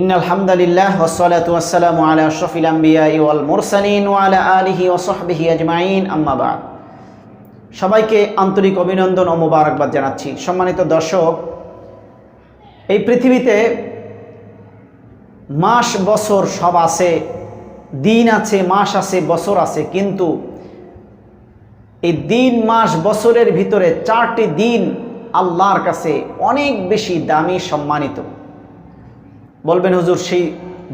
In আলহামদুলিল্লাহ ওসলাত ওয়াসালামু আলা আশরাফিল আম্বিয়া ওয়াল মুরসালিন ওয়া আলা আলিহি ওয়া সাহবিহি আজমাইন। আম্মা সবাইকে আন্তরিক অভিনন্দন ও মোবারকবাদ জানাচ্ছি। সম্মানিত দর্শক, এই পৃথিবীতে মাস, বছর সব আছে, দিন আছে, মাস আছে, বছর আছে, কিন্তু এই দিন, মাস, বছরের ভিতরে চারটি দিন আল্লাহর কাছে অনেক বেশি দামি সম্মানিত। বলবেন, হুজুর, সেই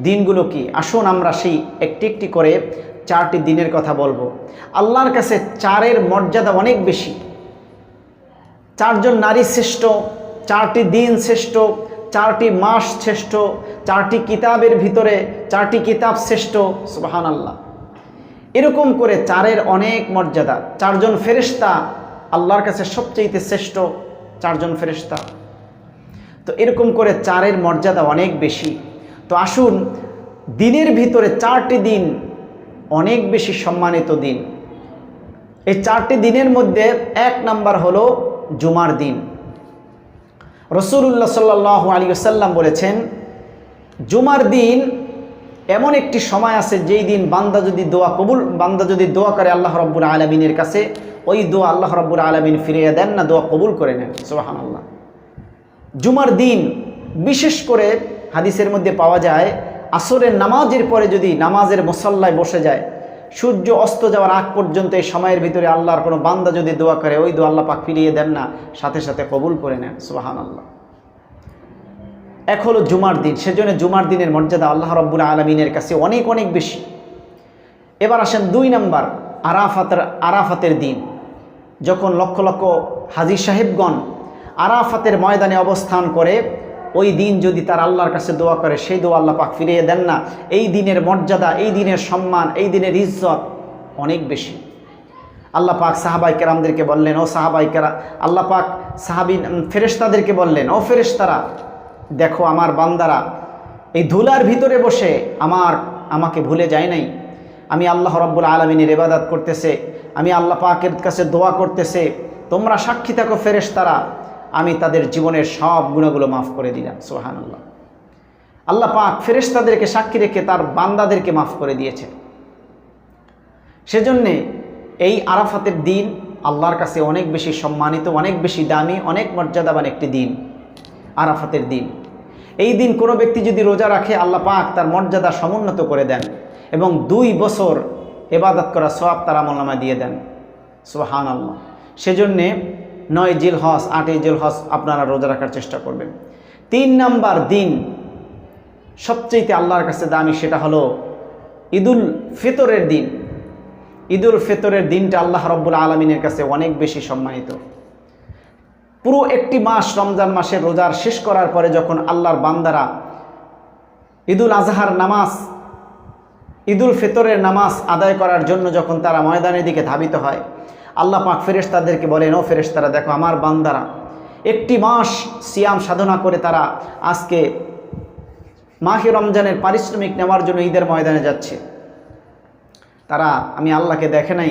দিনগুলো কি? আসুন আমরা সেই একটি একটি করে চারটি দিনের কথা বলব। আল্লাহর কাছে চারের মর্যাদা অনেক বেশি। চারজন নারী শ্রেষ্ঠ, চারটি দিন শ্রেষ্ঠ, চারটি মাস শ্রেষ্ঠ, চারটি কিতাবের ভিতরে চারটি কিতাব শ্রেষ্ঠ সুবাহান আল্লাহ এরকম করে চারের অনেক মর্যাদা। চারজন ফেরেশতা আল্লাহর কাছে সবচেয়ে শ্রেষ্ঠ, চারজন ফেরেশতা। তো এরকম করে চারের মর্যাদা অনেক বেশি। তো আসুন, দিনের ভিতরে চারটি দিন অনেক বেশি সম্মানিত দিন। এই চারটি দিনের মধ্যে এক নাম্বার হলো জুমার দিন। রসুল্লাহ সাল্লাহ আলী সাল্লাম বলেছেন, জুমার দিন এমন একটি সময় আছে যেই দিন বান্দা যদি দোয়া কবুল, বান্দা যদি দোয়া করে আল্লাহ রব্বুর আলমিনের কাছে, ওই দোয়া আল্লাহ রব্বুর আলমিন ফিরিয়ে দেন না, দোয়া কবুল করে নেন। সোহান আল্লাহ জুমার দিন, বিশেষ করে হাদিসের মধ্যে পাওয়া যায়, আসরের নামাজের পরে যদি নামাজের মুসল্লায় বসে যায়, সূর্য অস্ত যাওয়ার আগ পর্যন্ত এই সময়ের ভিতরে আল্লাহর কোনো বান্দা যদি দোয়া করে, ওই দোয়া আল্লাহ পাক ফিরিয়ে দেন না, সাথে সাথে কবুল করে নেন সুবাহান আল্লাহ এক হলো জুমার দিন, সেজন্য জুমার দিনের মর্যাদা আল্লাহ রব্বুল আলমিনের কাছে অনেক অনেক বেশি। এবার আসেন দুই নাম্বার, আরাফাতের আরাফাতের দিন। যখন লক্ষ লক্ষ হাজি সাহেবগণ আরাফাতের ময়দানে অবস্থান করে, ওই দিন যদি তার আল্লাহর কাছে দোয়া করে, সেই দোয়া আল্লাহ পাক ফিরিয়ে দেন না। এই দিনের মর্যাদা, এই দিনের সম্মান, এই দিনের ইজ্জত অনেক বেশি। আল্লাহ পাক সাহাবাই কেরামদেরকে বললেন, ও সাহাবাই কেরা, আল্লাহ পাক সাহাবি ফেরেশতাদেরকে বললেন, ও ফেরেশতারা, দেখো আমার বান্দারা, এই ধুলার ভিতরে বসে আমার, আমাকে ভুলে যায় নাই। আমি আল্লাহ রব্বুল আলমিনের ইবাদত করতেছে, আমি আল্লাহ পাকের কাছে দোয়া করতেছে। তোমরা সাক্ষী থাকো ফেরেশতারা আমি তাদের জীবনের সব গুণাগুলো মাফ করে দিলাম সোহান আল্লাহ পাক ফেরেশতাদেরকে সাক্ষী রেখে তার বান্দাদেরকে মাফ করে দিয়েছে সেজন্যে এই আরাফাতের দিন আল্লাহর কাছে অনেক বেশি সম্মানিত, অনেক বেশি দামি, অনেক মর্যাদাবান একটি দিন, আরাফাতের দিন। এই দিন কোনো ব্যক্তি যদি রোজা রাখে, আল্লাহ পাক তার মর্যাদা সমুন্নত করে দেন এবং দুই বছর এবাদত করা সব তার আমলনামা দিয়ে দেন সোহান আল্লাহ সেজন্যে নয় জিল হস আটই জিল হস আপনারা রোজা রাখার চেষ্টা করবেন। তিন নাম্বার দিন সবচেয়েতে আল্লাহর কাছে দামি সেটা হলো ঈদুল ফিতরের দিন। ঈদুল ফিতরের দিনটা আল্লাহ রব্বুল আলমিনের কাছে অনেক বেশি সম্মানিত। পুরো একটি মাস রমজান মাসের রোজার শেষ করার পরে যখন আল্লাহর বান্দারা ঈদুল আজহার নামাজ, ঈদুল ফিতরের নামাজ আদায় করার জন্য যখন তারা ময়দানের দিকে ধাবিত হয় আল্লাহ পাক ফেরেশতাদেরকে বলেন, ও ফেরেশতারা, দেখো আমার বান্দারা, একটি মাস সিয়াম সাধনা করে তারা আজকে মাহে রমজানের পারিশ্রমিক নেওয়ার জন্য ঈদের ময়দানে যাচ্ছে। তারা, আমি আল্লাহকে দেখে নাই,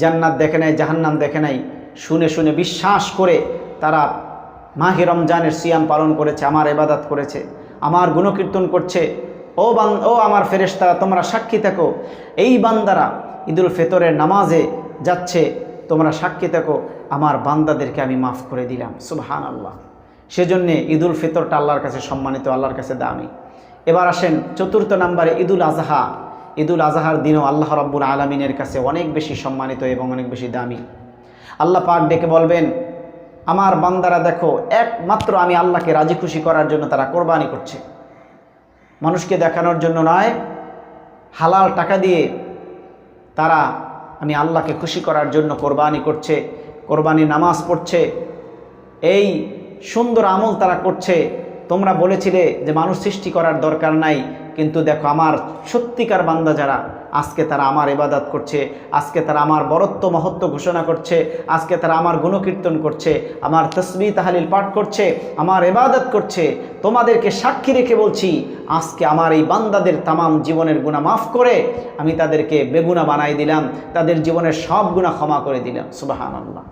জান্নাত দেখে নাই, জাহান্নাম দেখে নাই, শুনে শুনে বিশ্বাস করে তারা মাহে রমজানের সিয়াম পালন করেছে, আমার এবাদাত করেছে, আমার গুণকীর্তন করছে। ও বান, ও আমার ফেরেশতারা, তোমরা সাক্ষী থাকো, এই বান্দারা ঈদুল ফেতরের নামাজে যাচ্ছে তোমরা সাক্ষী থাকো, আমার বান্দাদেরকে আমি মাফ করে দিলাম। সুবহান আল্লাহ সেজন্যে ঈদুল ফিতরটা আল্লাহর কাছে সম্মানিত, আল্লাহর কাছে দামি। এবার আসেন চতুর্থ নম্বরে ঈদুল আজহা। ঈদুল আজহার দিনও আল্লাহ রব্বুল আলমিনের কাছে অনেক বেশি সম্মানিত এবং অনেক বেশি দামি। আল্লাহ পাক ডেকে বলবেন, আমার বান্দারা দেখো, একমাত্র আমি আল্লাহকে রাজি খুশি করার জন্য তারা কোরবানি করছে। মানুষকে দেখানোর জন্য নয়, হালাল টাকা দিয়ে তারা আমি আল্লাহকে খুশি করার জন্য কোরবানি করছে, কোরবানি নামাজ পড়ছে। এই সুন্দর আমল তারা করছে। তোমরা বলেছিলে যে মানুষ সৃষ্টি করার দরকার নাই, কিন্তু দেখো আমার সত্যিকার বান্দা যারা আজকে তারা আমার ইবাদত করছে, আজকে তারা আমার বরত্ব মহত্ব ঘোষণা করছে, আজকে তারা আমার গুণকীর্তন করছে, আমার তসবি তাহালিল পাঠ করছে, আমার ইবাদত করছে। তোমাদেরকে সাক্ষী রেখে বলছি, আজকে আমার এই বান্দাদের তামাম জীবনের গুণা মাফ করে আমি তাদেরকে বেগুনা বানাই দিলাম, তাদের জীবনের সব গুণা ক্ষমা করে দিলাম। সুবাহান আল্লাহ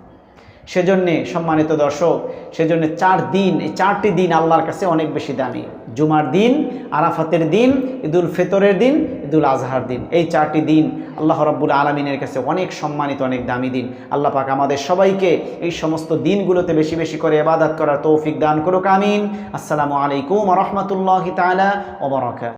সেজন্যে সম্মানিত দর্শক, সেজন্য চার দিন, এই চারটি দিন আল্লাহর কাছে অনেক বেশি দামি। জুমার দিন, আরাফাতের দিন, ঈদুল ফিতরের দিন, ঈদুল আজহার দিন। এই চারটি দিন আল্লাহ রব্বুল আলমিনের কাছে অনেক সম্মানিত, অনেক দামি দিন। আল্লাহ পাক আমাদের সবাইকে এই সমস্ত দিনগুলোতে বেশি বেশি করে এবাদাত করার তৌফিক দান করুক, আমিন। আসসালামু আলাইকুম রহমতুল্লাহ তালা ওবরাকাত